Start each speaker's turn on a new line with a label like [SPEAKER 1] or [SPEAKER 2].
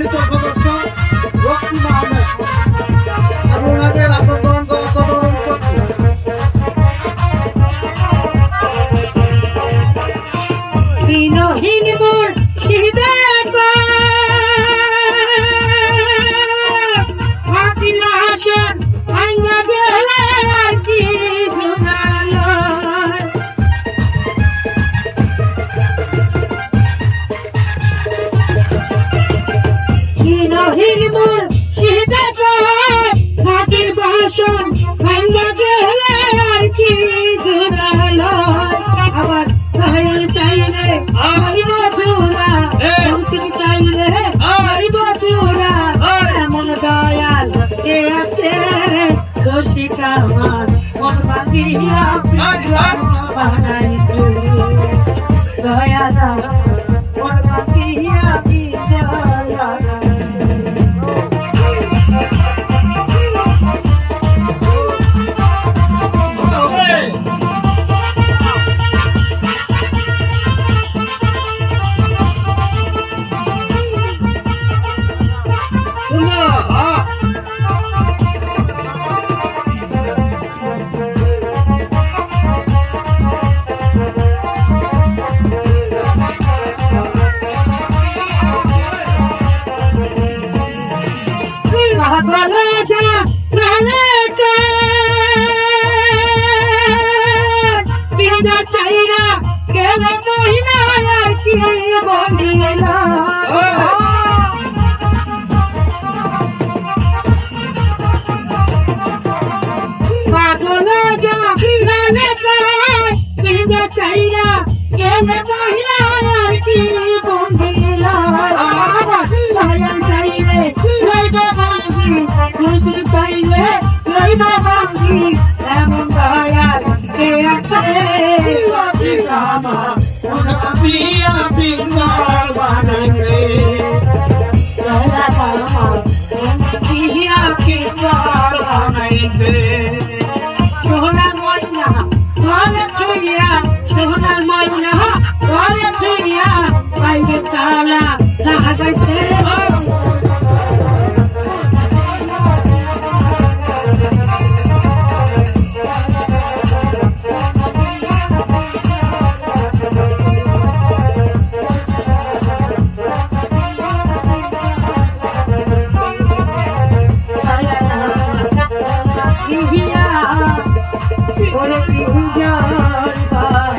[SPEAKER 1] Değerli toplum. দয়া রাজা প্রাণে চাইরা গেল মহিনা আর কি বদিল চাইরা গেল মহিলা soy país বিজার